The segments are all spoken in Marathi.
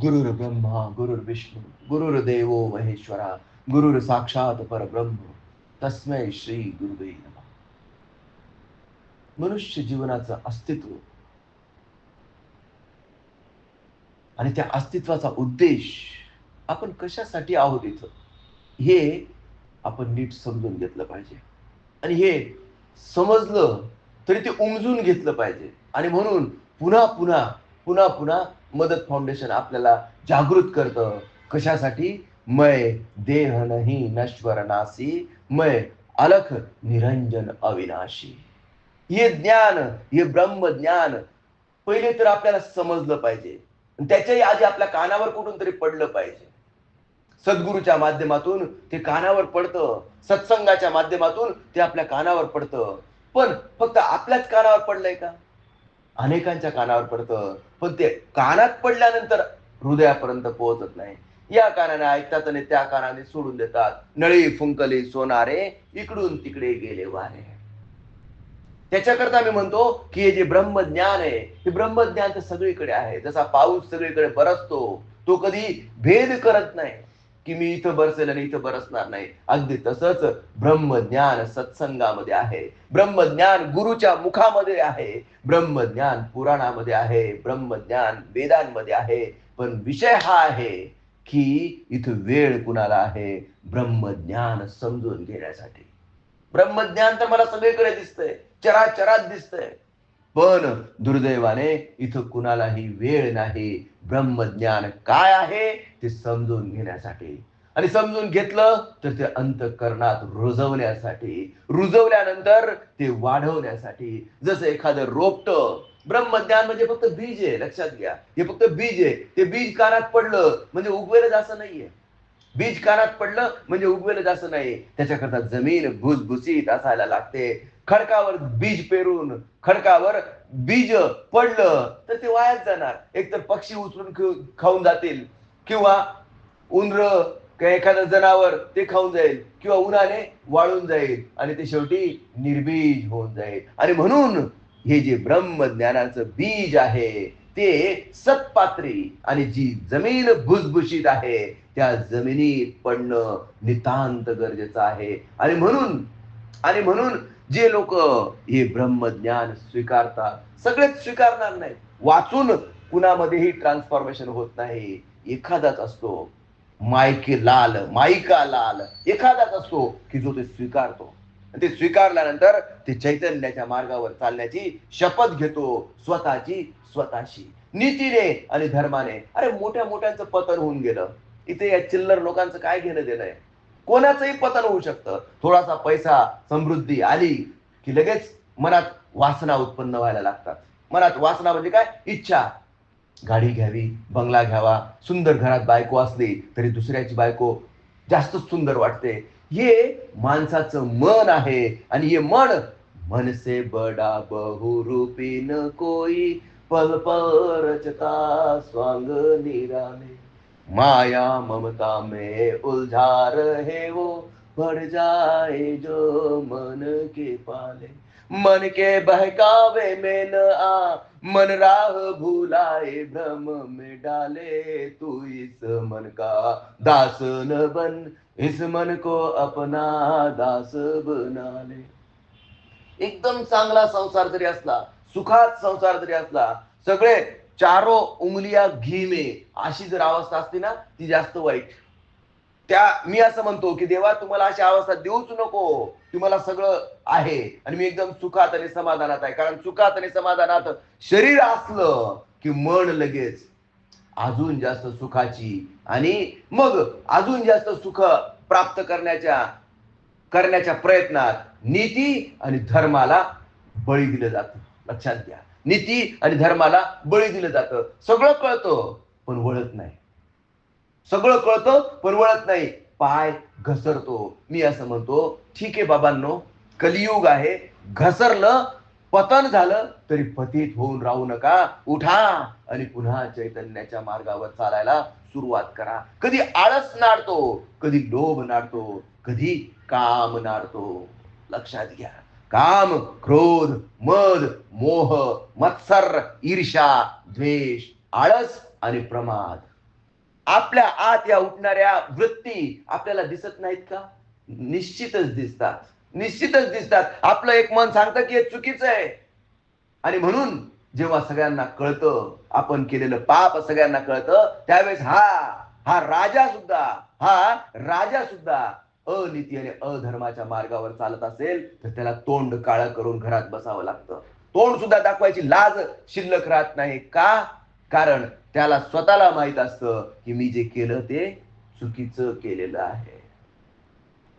गुरुर ब्रह्मा गुरुर विष्णू गुरुर देवो महेश्वरा गुरुर साक्षात परब्रह्म तस्मै श्री गुरुवे मनुष्य जीवनाचं अस्तित्व आणि त्या अस्तित्वाचा उद्देश आपण कशासाठी आहोत इथं? हे आपण नीट समजून घेतलं पाहिजे. आणि हे समजलं तरी ते उमजून घेतलं पाहिजे. आणि म्हणून पुन्हा पुन्हा पुन्हा पुन्हा मदत फाउंडेशन आपल्याला जागृत करतं. कशासाठी? मय देह नाही नश्वर नासी मय अलख निरंजन अविनाशी. हे ज्ञान हे ब्रह्म ज्ञान पहिले तर आपल्याला समजलं पाहिजे. त्याच्याही आधी आपल्या कानावर कुठून तरी पडलं पाहिजे. सद्गुरूच्या माध्यमातून ते कानावर पडतं. सत्संगाच्या माध्यमातून ते आपल्या कानावर पडतं. पण फक्त आपल्याच कानावर पडलंय का? अनेकांच्या कानावर पडतं. पण ते कानात पडल्यानंतर हृदयापर्यंत पोहोचत नाही. या कानाने ऐकतात आणि त्या कानाने सोडून देतात. नळी फुंकली सोनारे इकडून तिकडे गेले वारे. त्याच्याकरता मी म्हणतो की हे जे ब्रह्मज्ञान आहे हे ब्रह्मज्ञान तर सगळीकडे आहे. जसा पाऊस सगळीकडे बरसतो तो कधी भेद करत नाही. की मी इथं बरसेल आणि इथं बरसणार नाही. अगदी तसंच ब्रह्मज्ञान सत्संगामध्ये आहे. ब्रह्मज्ञान गुरुच्या मुखामध्ये आहे. ब्रह्मज्ञान पुराणामध्ये आहे. ब्रह्मज्ञान वेदांमध्ये आहे. पण विषय हा आहे की इथं वेळ कुणाला आहे? ब्रह्मज्ञान समजून घेण्यासाठी. ब्रह्मज्ञान तर मला सगळीकडे दिसतंय. चराचरात दिसतंय. पण दुर्दैवाने इथं कुणालाही वेळ नाही. ब्रह्मज्ञान काय आहे ते समजून घेण्यासाठी. आणि समजून घेतलं तर ते अंतकरणात रुजवण्यासाठी रुजवल्यानंतर ते वाढवण्यासाठी. जसं एखादं रोपट ब्रह्मज्ञान म्हणजे फक्त बीज आहे लक्षात घ्या. हे फक्त बीज आहे. ते बीज कानात पडलं म्हणजे उगवेलच असं नाहीये. बीज कानात पडलं म्हणजे उगवेलच असं नाही त्याच्याकरता जमीन भुसभुसीत असायला लागते. खडकावर बीज पेरून खडकावर बीज पडलं तर ते वायाच जाणार. एकतर पक्षी उचलून खाऊन जातील किंवा उंदर किंवा एखादं जनावर ते खाऊन जाईल किंवा उन्हाने वाळून जाईल आणि ते शेवटी निर्बीज होऊन जाईल. आणि म्हणून हे जे ब्रह्मज्ञानाचं बीज आहे ते सत्पात्री आणि जी जमीन भुसभुशीत आहे त्या जमिनीत पडणं नितांत गरजेचं आहे. आणि म्हणून आणि म्हणून जे लोक हे ब्रह्मज्ञान स्वीकारतात सगळेच स्वीकारणार नाही वाचून कुणामध्येही ट्रान्सफॉर्मेशन होत नाही. एखादाच असतो मायके लाल मायिका लाल. एखादाच असतो की जो ते स्वीकारतो. ते स्वीकारल्यानंतर ते चैतन्याच्या मार्गावर चालण्याची शपथ घेतो स्वतःची स्वतःशी. नीतीने आणि धर्माने. अरे मोठ्या मोठ्यांचं पतन होऊन गेलं. इथे या चिल्लर लोकांचं काय घेणं देणं आहे? कोणाचंही पतन होऊ शकतं. थोडासा पैसा समृद्धी आली की लगेच मनात वासना उत्पन्न व्हायला लागतात. मनात वासना म्हणजे काय? इच्छा. गाडी घ्यावी बंगला घ्यावा सुंदर घरात बायको असली तरी दुसऱ्याची बायको जास्तच सुंदर वाटते. हे माणसाचं मन आहे आणि हे मन मनसे बडा बहुरूपी न कोई पल पल रचता स्वांग निरामे. माया ममता में उलझा रहे वो बढ़ जाए जो मन के पाले। मन के बहकावे में न आ मन राह भूलाए भ्रम में डाले। तू इस मन का दास न बन इस मन को अपना दास बना ले एकदम चांगला संसार जरी असला सुखात संसार जरी असला सगळे चारो उंगलिया घी में. अशी जर अवस्था असते ना ती जास्त वाईट. त्या मी असं म्हणतो की देवा तुम्हाला अशी अवस्था देऊच नको. तुम्हाला सगळं आहे. आणि मी एकदम सुखात आणि समाधानात आहे. कारण सुखात आणि समाधानात शरीर असलं की मन लगेच अजून जास्त सुखाची आणि मग अजून जास्त सुख प्राप्त करण्याच्या करण्याच्या प्रयत्नात नीती आणि धर्माला बळी दिलं जातं. लक्षात घ्या. नीती आणि धर्माला बळी दिलं जातं. सगळं कळतं पण वळत नाही. सगळं कळतं पण वळत नाही. पाय घसरतो. मी असं म्हणतो ठीक आहे बाबांनो कलियुग आहे. घसरलं पतन झालं तरी पतित होऊन राहू नका. उठा आणि पुन्हा चैतन्याच्या मार्गावर चालायला सुरुवात करा. कधी आळस नाडतो कधी लोभ नाडतो कधी काम नाडतो. लक्षात घ्या. काम क्रोध मद मोह मत्सर ईर्षा द्वेष आळस आणि प्रमाद. आपल्या आत या उठणाऱ्या वृत्ती आपल्याला दिसत नाहीत का? निश्चितच दिसतात. निश्चितच दिसतात. आपलं एक मन सांगतं की हे चुकीचं आहे. आणि म्हणून जेव्हा सगळ्यांना कळतं आपण केलेलं पाप सगळ्यांना कळतं त्यावेळेस हा हा राजा सुद्धा हा राजा सुद्धा अनिती आणि अधर्माच्या मार्गावर चालत असेल तर त्याला तोंड काळं करून घरात बसावं लागतं. तोंड सुद्धा दाखवायची लाज शिल्लक राहत नाही. का? कारण त्याला स्वतःला माहीत असतं की मी जे केलं ते चुकीचं केलेलं आहे.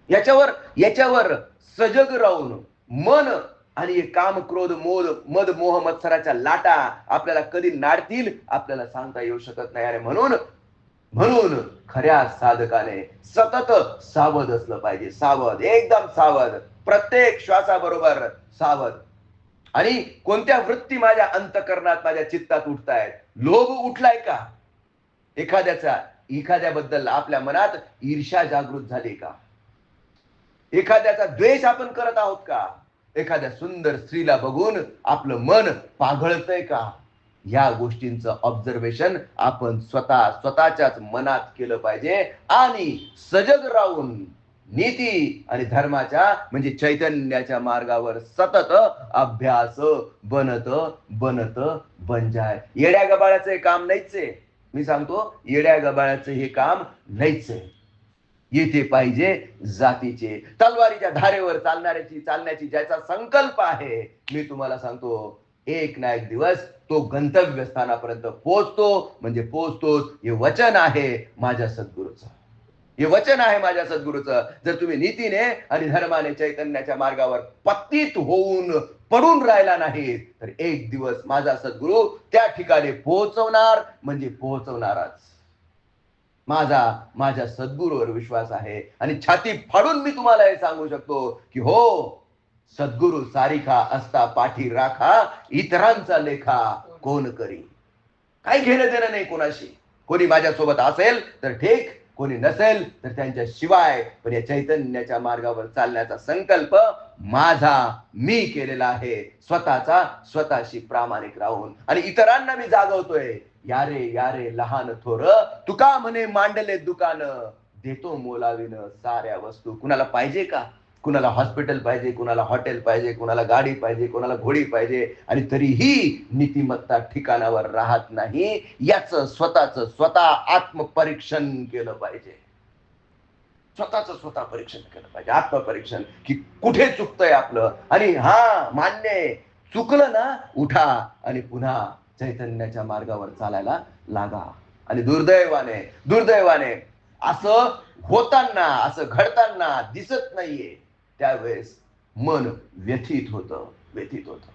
याच्यावर याच्यावर सजग राहून मन आणि हे काम क्रोध मोद मद मोह मत्सराच्या लाटा आपल्याला कधी नाडतील आपल्याला सांगता येऊ शकत नाही. आणि म्हणून म्हणून खऱ्या साधकाने सतत सावध असलं पाहिजे. सावध एकदम सावध. प्रत्येक श्वासाबरोबर सावध. आणि कोणत्या वृत्ती माझ्या अंतकरणात माझ्या चित्तात उठतायत? लोभ उठलाय का? एखाद्याचा एखाद्याबद्दल आपल्या मनात ईर्षा जागृत झाली का? एखाद्याचा द्वेष आपण करत आहोत का? एखाद्या सुंदर स्त्रीला बघून आपलं मन पाघळतय का? या गोष्टींचं ऑब्झर्वेशन आपण स्वतः स्वतःच्याच मनात केलं पाहिजे. आणि सजग राहून नीती आणि धर्माच्या म्हणजे चैतन्याच्या मार्गावर सतत अभ्यास बनत बनत बंजाय येड्या गबाळ्याचं हे काम नाहीच आहे मी सांगतो येड्या गबाळ्याचं हे काम नाहीच आहे येथे पाहिजे जातीचे. तलवारीच्या धारेवर चालणाऱ्याची चालण्याची ज्याचा संकल्प आहे मी तुम्हाला सांगतो एक ना एक दिवस तो गंतव्य स्थानापर्यंत पोहोचतो. म्हणजे पोहोचतोच. हे वचन आहे माझ्या सद्गुरूचं. हे वचन आहे माझ्या सद्गुरूचं. जर तुम्ही नीतीने आणि धर्माने चैतन्याच्या मार्गावर पतित होऊन पडून राहिला नाही तर एक दिवस माझा सद्गुरू त्या ठिकाणी पोहोचवणार. म्हणजे पोहोचवणारच. माझा माझ्या सद्गुरूवर विश्वास आहे. आणि छाती फाडून मी तुम्हाला हे सांगू शकतो की हो सद्गुरू सारिखा असता पाठी राखा इतरांचा लेखा कोण करी? काही घेणं देणं नाही कोणाशी. कोणी माझ्यासोबत असेल तर ठीक कोणी नसेल तर त्यांच्या शिवाय पण या चैतन्याच्या मार्गावर चालण्याचा संकल्प माझा मी केलेला आहे. स्वतःचा स्वतःशी प्रामाणिक राहून. आणि इतरांना मी जागवतोय. यारे यारे लहान थोर तुका म्हणे मांडले दुकान. देतो मोलावीन साऱ्या वस्तू. कुणाला पाहिजे का? कुणाला हॉस्पिटल पाहिजे कुणाला हॉटेल पाहिजे कुणाला गाडी पाहिजे कुणाला घोडी पाहिजे आणि तरीही नीतिमत्ता ठिकाणावर राहत नाही याच स्वतःच स्वतः आत्मपरीक्षण केलं पाहिजे. स्वतःच स्वतः परीक्षण केलं पाहिजे. आत्मपरीक्षण की कुठे चुकतंय आपलं? आणि हा मान्य आहे. चुकलं ना उठा आणि पुन्हा चैतन्याच्या मार्गावर चालायला लागा. आणि दुर्दैवाने दुर्दैवाने असं होताना असं घडताना दिसत नाहीये. त्यावेळेस मन व्यथित होतं व्यथित होतं.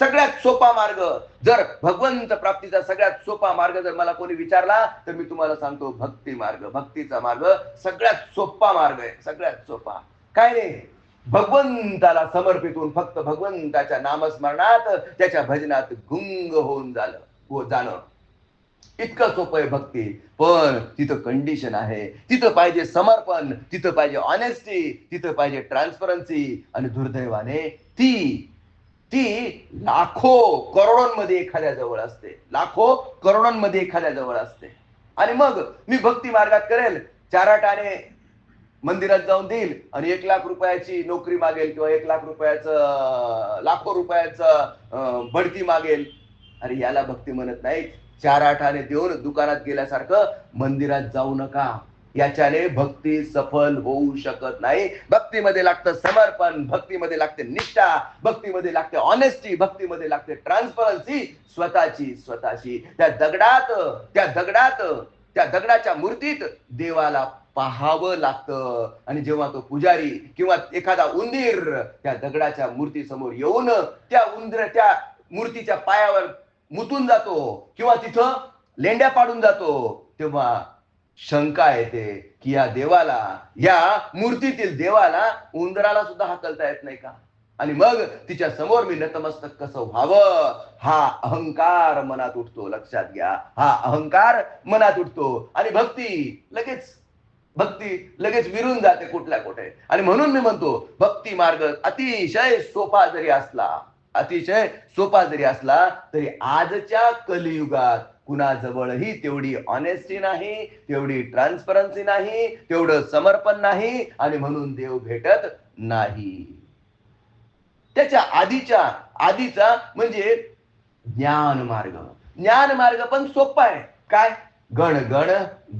सगळ्यात सोपा मार्ग जर भगवंत प्राप्तीचा सगळ्यात सोपा मार्ग जर मला कोणी विचारला तर मी तुम्हाला सांगतो भक्ती मार्ग भक्तीचा मार्ग सगळ्यात सोपा मार्ग आहे सगळ्यात सोपा. काय नाही भगवंताला समर्पित होऊन फक्त भगवंताच्या नामस्मरणात त्याच्या भजनात गुंग होऊन झालं हो जाणं. इतकं सोपं आहे भक्ती. पण तिथं कंडिशन आहे. तिथं पाहिजे समर्पण तिथं पाहिजे ऑनेस्टी तिथं पाहिजे ट्रान्सपरन्सी आणि दुर्दैवाने ती ती लाखो करोडोंमध्ये एखाद्या जवळ असते. लाखो करोडोंमध्ये एखाद्या जवळ असते. आणि मग मी भक्ती मार्गात करेल. चाराटाने मंदिरात जाऊन देईल आणि एक लाख रुपयाची नोकरी मागेल किंवा एक लाख रुपयाचं लाखो रुपयाचं बढती मागेल. अरे याला भक्ती म्हणत नाहीत. चार आठाने देऊन दुकानात गेल्यासारखं मंदिरात जाऊ नका. याच्याने भक्ती सफल होऊ शकत नाही. भक्तीमध्ये लागतं समर्पण भक्तीमध्ये लागते निष्ठा भक्तीमध्ये लागते ऑनेस्टी भक्तीमध्ये लागते ट्रान्सपरन्सी स्वतःची स्वतःची. त्या दगडात त्या दगडात त्या दगडाच्या मूर्तीत देवाला पाहावं लागतं. आणि जेव्हा तो पुजारी किंवा एखादा उंदीर त्या दगडाच्या मूर्ती समोर येऊन त्या उंदर त्या मूर्तीच्या पायावर मुतून जातो किंवा तिथं लेंड्या पाडून जातो तेव्हा शंका येते की या देवाला या मूर्तीतील देवाला उंदराला सुद्धा हाकलता येत नाही का? आणि मग तिच्या समोर मी नतमस्तक कसं व्हावं? हा अहंकार मनात उठतो लक्षात घ्या. हा अहंकार मनात उठतो. आणि भक्ती लगेच भक्ती लगेच विरून जाते कुठल्या कुठे. आणि म्हणून मी म्हणतो भक्ती मार्ग अतिशय सोपा जरी असला अतिशय सोपा जरी असला तरी आजच्या कलियुगात कुणाजवळही तेवढी ऑनेस्टी नाही तेवढी ट्रान्सपरन्सी नाही तेवढं समर्पण नाही आणि म्हणून देव भेटत नाही. त्याच्या आधीच्या आधीचा म्हणजे ज्ञान मार्ग. ज्ञान मार्ग पण सोपा आहे. काय? गण गण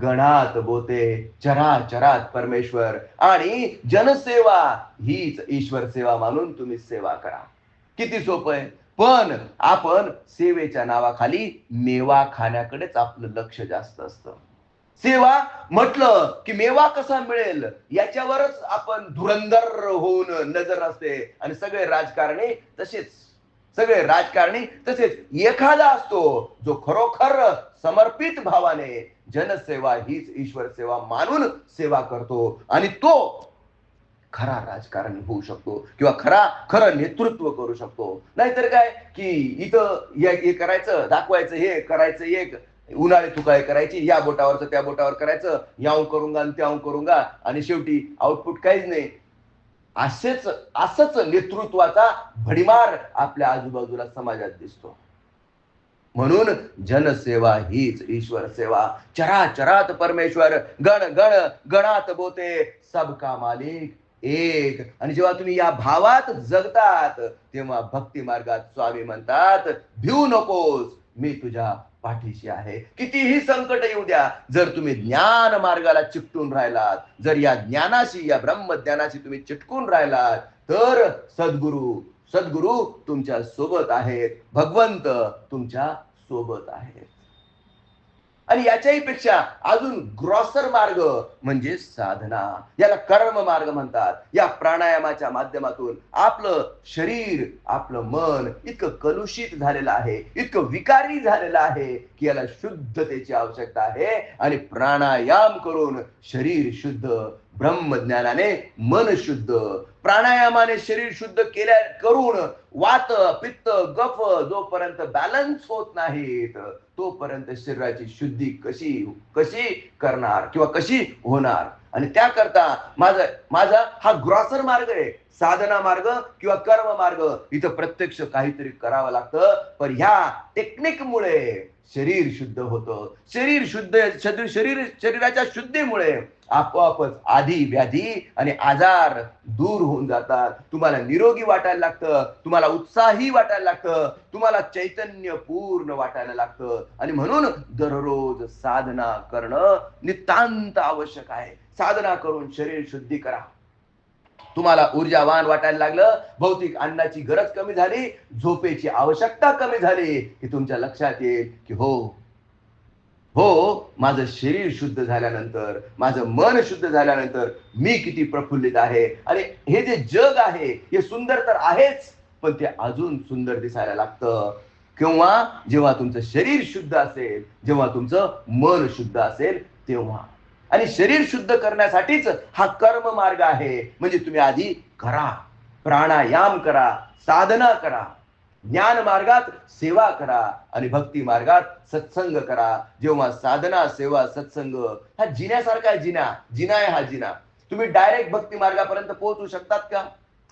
गणात बोते चरा चरात परमेश्वर आणि जनसेवा हीच ईश्वर सेवा मानून तुम्ही सेवा करा. किती सोपं आहे? पण आपण सेवेच्या नावाखाली मेवा खाण्याकडेच आपलं लक्ष जास्त असतं. सेवा म्हटलं की मेवा कसा मिळेल? याच्यावरच आपण धुरंधर होऊन नजर असते. आणि सगळे राजकारणी तसेच. सगळे राजकारणी तसेच. एखादा असतो जो खरोखर समर्पित भावाने जनसेवा हीच ईश्वर सेवा मानून सेवा करतो. आणि तो खरा राजकारण होऊ शकतो किंवा खरा खरं नेतृत्व करू शकतो. नाहीतर काय की इथं हे करायचं दाखवायचं हे करायचं एक उन्हाळे तुकाळे करायची या बोटावरचं त्या बोटावर करायचं याव करूंगा आणि करून करूंगा आणि शेवटी आउटपुट काहीच नाही. असेच असंच नेतृत्वाचा भडीमार आपल्या आजूबाजूला समाजात दिसतो. म्हणून जनसेवा हीच ईश्वर सेवा. चरा चरात परमेश्वर गण गण गणात बोते सबका मालिक एक. आणि जेव्हा तुम्ही या भावात जगतात तेव्हा भक्ती मार्गात स्वामी म्हणतात भिऊ नकोस मी तुझ्या पाठीशी आहे. कितीही संकट येऊ द्या जर तुम्ही ज्ञान मार्गाला चिकटून राहिलात जर या ज्ञानाशी या ब्रह्मज्ञानाशी तुम्ही चिटकून राहिलात तर सद्गुरू सद्गुरू तुमच्यासोबत आहेत भगवंत तुमच्यासोबत आहेत. आणि याच्याही पेक्षा अजून ग्रॉसर मार्ग म्हणजे साधना. याला कर्म मार्ग म्हणतात. या प्राणायामाच्या माध्यमातून आपलं शरीर आपलं मन इतकं कलुषित झालेलं आहे इतकं विकारी झालेलं आहे की याला शुद्धतेची आवश्यकता आहे आणि प्राणायाम करून शरीर शुद्ध ब्रह्मज्ञानाने मन शुद्ध प्राणायामाने शरीर शुद्ध केल्या करून वात पित्त गफ जोपर्यंत बॅलन्स होत नाहीत तोपर्यंत शरीराची शुद्धी कशी कशी करणार किंवा कशी होणार? आणि त्याकरता माझा माझा हा ग्रॉसर मार्ग आहे. साधना मार्ग किंवा कर्म मार्ग. इथं प्रत्यक्ष काहीतरी करावं लागतं. पण ह्या टेक्निकमुळे शरीर शुद्ध होतं. शरीर शुद्ध शरीर शरीर शरीराच्या शुद्धीमुळे आपोआपच आधी व्याधी आणि आजार दूर होऊन जातात. तुम्हाला निरोगी वाटायला लागतं तुम्हाला उत्साही वाटायला लागतं तुम्हाला चैतन्य पूर्ण वाटायला लागतं. आणि म्हणून दररोज साधना करणं नितांत आवश्यक आहे. साधना करून शरीर शुद्धी करा. तुम्हाला ऊर्जावान वाटायला लागलं भौतिक अन्नाची गरज कमी झाली झोपेची आवश्यकता कमी झाली की तुमच्या लक्षात येईल की हो हो माझं शरीर शुद्ध झाल्यानंतर माझं मन शुद्ध झाल्यानंतर मी किती प्रफुल्लित आहे. आणि हे जे जग आहे हे सुंदर तर आहेच पण ते अजून सुंदर दिसायला लागतं. किंवा जेव्हा तुमचं शरीर शुद्ध असेल जेव्हा तुमचं मन शुद्ध असेल तेव्हा. आणि शरीर शुद्ध करण्यासाठीच हा कर्म मार्ग आहे. म्हणजे तुम्ही आधी करा प्राणायाम करा साधना करा ज्ञान मार्गात सेवा करा आणि भक्ती मार्गात सत्संग करा. जेव्हा साधना सेवा सत्संग हा जिन्यासारखा जिना जिना आहे हा जिना. तुम्ही डायरेक्ट भक्ती मार्गापर्यंत पोहोचू शकतात का?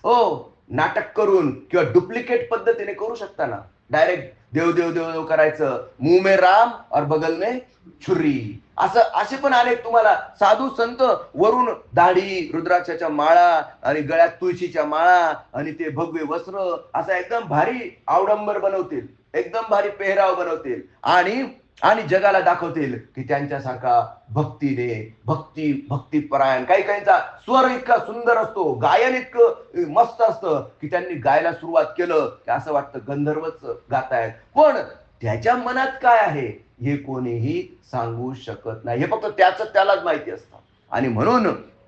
हो. नाटक करून किंवा डुप्लिकेट पद्धतीने करू शकता ना. डायरेक्ट देव देव देव देव करायचं. मुंह में राम और बगल में छुरी. असं असे पण अनेक तुम्हाला साधू संत वरून दाढी रुद्राक्षाच्या माळा आणि गळ्यात तुळशीच्या माळा आणि ते भगवे वस्त्र असा एकदम भारी आवडंबर बनवतील. एकदम भारी पेहराव बनवतील. आणि आणि जगाला दाखवतील की त्यांच्यासारखा भक्तीने भक्ती भक्तीपरायण काही काहींचा स्वर इतका सुंदर असतो गायन इतकं मस्त असतं की त्यांनी गायला सुरुवात केलं की असं वाटतं गंधर्वच गातायत. पण त्याच्या मनात काय आहे हे कोणीही सांगू शकत नाही. हे फक्त त्याच त्यालाच माहिती असतं. आणि म्हणून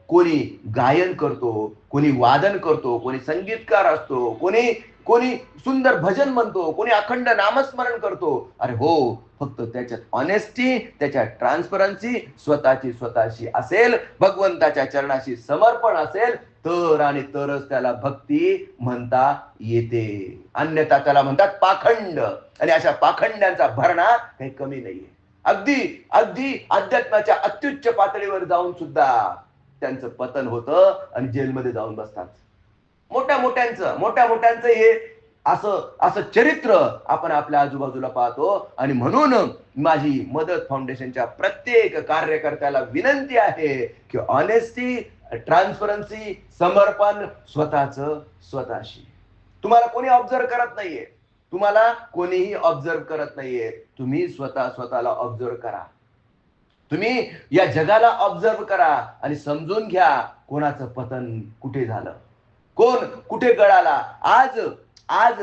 कोणी गायन करतो कोणी वादन करतो कोणी संगीतकार असतो कोणी कोणी सुंदर भजन म्हणतो कोणी अखंड नामस्मरण करतो. अरे हो फक्त त्याच्यात ऑनेस्टी त्याच्यात ट्रान्सपरन्सी स्वतःची स्वतःशी असेल भगवंताच्या चरणाशी समर्पण असेल तर आणि तरच त्याला भक्ती म्हणता येते. अन्यथा त्याला म्हणतात पाखंड. आणि अशा पाखंड्यांचा भरणा काही कमी नाहीये. अगदी अगदी अध्यात्माच्या अत्युच्च पातळीवर जाऊन सुद्धा त्यांचं पतन होतं आणि जेलमध्ये जाऊन बसतात. मोठ्या मोठ्यांचं मोठ्या मोठ्यांचं हे असं असं चरित्र आपण आपल्या आजूबाजूला पाहतो. आणि म्हणून माझी मदत फाउंडेशनच्या प्रत्येक कार्यकर्त्याला विनंती आहे की ऑनेस्टी ट्रान्सपरन्सी समर्पण स्वतःच स्वतःशी. तुम्हाला कोणी ऑब्झर्व करत नाहीये. तुम्हाला कोणीही ऑब्झर्व करत नाहीये. तुम्ही स्वतः स्वतःला ऑब्झर्व करा. तुम्ही या जगाला ऑब्झर्व करा आणि समजून घ्या कोणाचं पतन कुठे झालं. कोण? कुठे गळाला? आज आज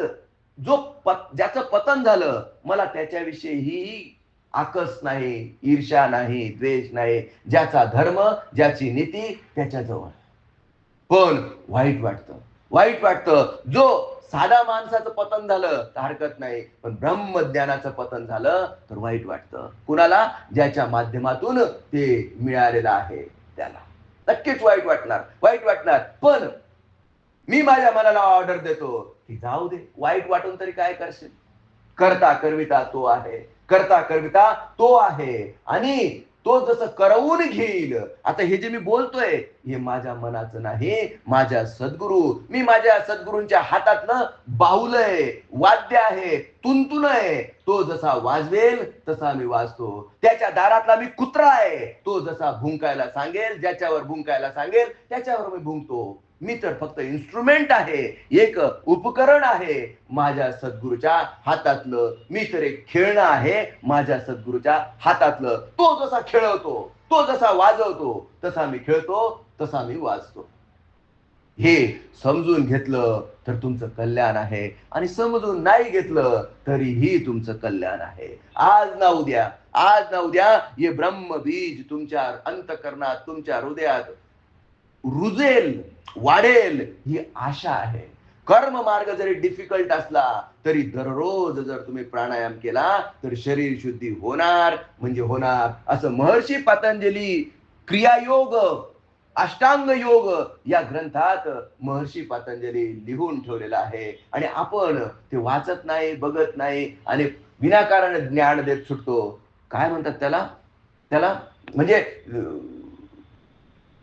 जो पत ज्याचं पतन झालं मला त्याच्याविषयी आकस नाही ईर्ष्या नाही द्वेष नाही. ज्याचा धर्म ज्याची नीती त्याच्याजवळ. पण वाईट वाटतं. वाईट वाटतं. जो साधा माणसाचं पतन झालं तर हरकत नाही. पण ब्रह्मज्ञानाचं पतन झालं तर वाईट वाटतं. कुणाला? ज्याच्या माध्यमातून ते मिळालेलं आहे त्याला. नक्कीच वाईट वाटणार. वाईट वाटणार. पण मी माझ्या मनाला ऑर्डर देतो. की जाऊ दे. वाईट वाटून तरी काय करशील? करता करविता तो आहे. करता करविता तो आहे. आणि तो जसं करवून घेईल. आता हे जे मी बोलतोय हे माझ्या मनाचं नाही. माझ्या सद्गुरू मी माझ्या सद्गुरूंच्या हातातनं बाहुलय आहे वाद्य आहे तुंतुन आहे. तो जसा वाजवेल तसा मी वाजतो. त्याच्या दारातला मी कुत्रा आहे. तो जसा भुंकायला सांगेल ज्याच्यावर भुंकायला सांगेल त्याच्यावर मी भुंकतो. मी तर फक्त इन्स्ट्रुमेंट आहे. एक उपकरण आहे. माझ्या सद्गुरूच्या हातातलं मी तर एक खेळणं आहे. माझ्या सद्गुरूच्या हातातलं तो जसा खेळवतो तो जसा वाजवतो तसा मी खेळतो तसा मी वाजतो. हे समजून घेतलं तर तुमचं कल्याण आहे आणि समजून नाही घेतलं तरीही तुमचं कल्याण आहे. आज ना उद्या आज ना उद्या हे ब्रह्मबीज तुमच्या अंतकरणात तुमच्या हृदयात रुजेल वाढेल ही आशा आहे. कर्म मार्ग जरी डिफिकल्ट असला तरी दररोज जर तुम्ही प्राणायाम केला तर शरीर शुद्धी होणार. म्हणजे होणार असं महर्षी पतंजली क्रियायोग अष्टांग योग या ग्रंथात महर्षी पतंजली लिहून ठेवलेला आहे. आणि आपण ते वाचत नाही बघत नाही आणि विनाकारण ज्ञान देत सुटतो. काय म्हणतात त्याला? त्याला? म्हणजे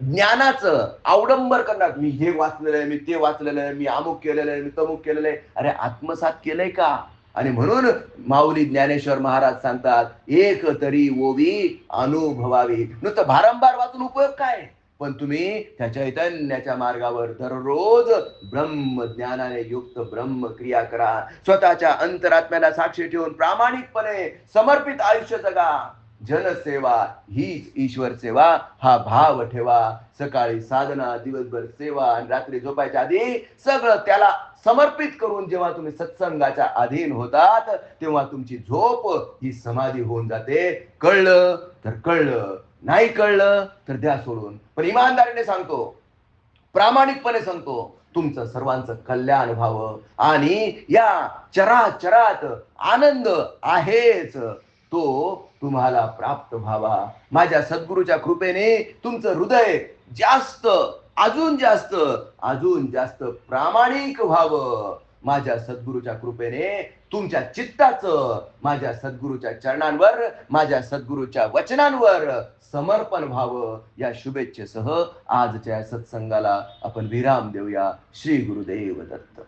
ज्ञानाचं अवडंबर करणार. मी हे वाचलेलं आहे मी ते वाचलेलं आहे मी अमुक केलेलं आहे मी तमुक केलेलं आहे. अरे आत्मसात केलंय का? आणि म्हणून माऊली ज्ञानेश्वर महाराज सांगतात एक तरी ओवी अनुभवावी. नुसतं भारंभार वाचून उपयोग काय? पण तुम्ही त्या चैतन्याच्या मार्गावर दररोज ब्रह्म ज्ञानाने युक्त ब्रह्म क्रिया करा. स्वतःच्या अंतरात्म्याला साक्षी ठेवून प्रामाणिकपणे समर्पित आयुष्य जगा. जनसेवा हीच ईश्वर सेवा हा भाव ठेवा. सकाळी साधना दिवसभर सेवा आणि रात्री झोपायच्या आधी सगळं त्याला समर्पित करून जेव्हा तुम्ही सत्संगाच्या अधीन होतात तेव्हा तुमची झोप ही समाधी होऊन जाते. कळलं तर कळलं नाही कळलं तर द्या सोडून. पण इमानदारीने सांगतो प्रामाणिकपणे सांगतो तुमचं सर्वांचं कल्याण व्हावं. आणि या चराचरात आनंद आहेच. तो तुम्हाला प्राप्त व्हावा. माझ्या सद्गुरूच्या कृपेने तुमचं हृदय जास्त अजून जास्त अजून जास्त प्रामाणिक व्हावं. माझ्या सद्गुरूच्या कृपेने तुमच्या चित्ताचं माझ्या सद्गुरूच्या चरणांवर माझ्या सद्गुरूच्या वचनांवर समर्पण व्हावं. या शुभेच्छेसह आजच्या सत्संगाला आपण विराम देऊया. श्री गुरुदेव दत्त.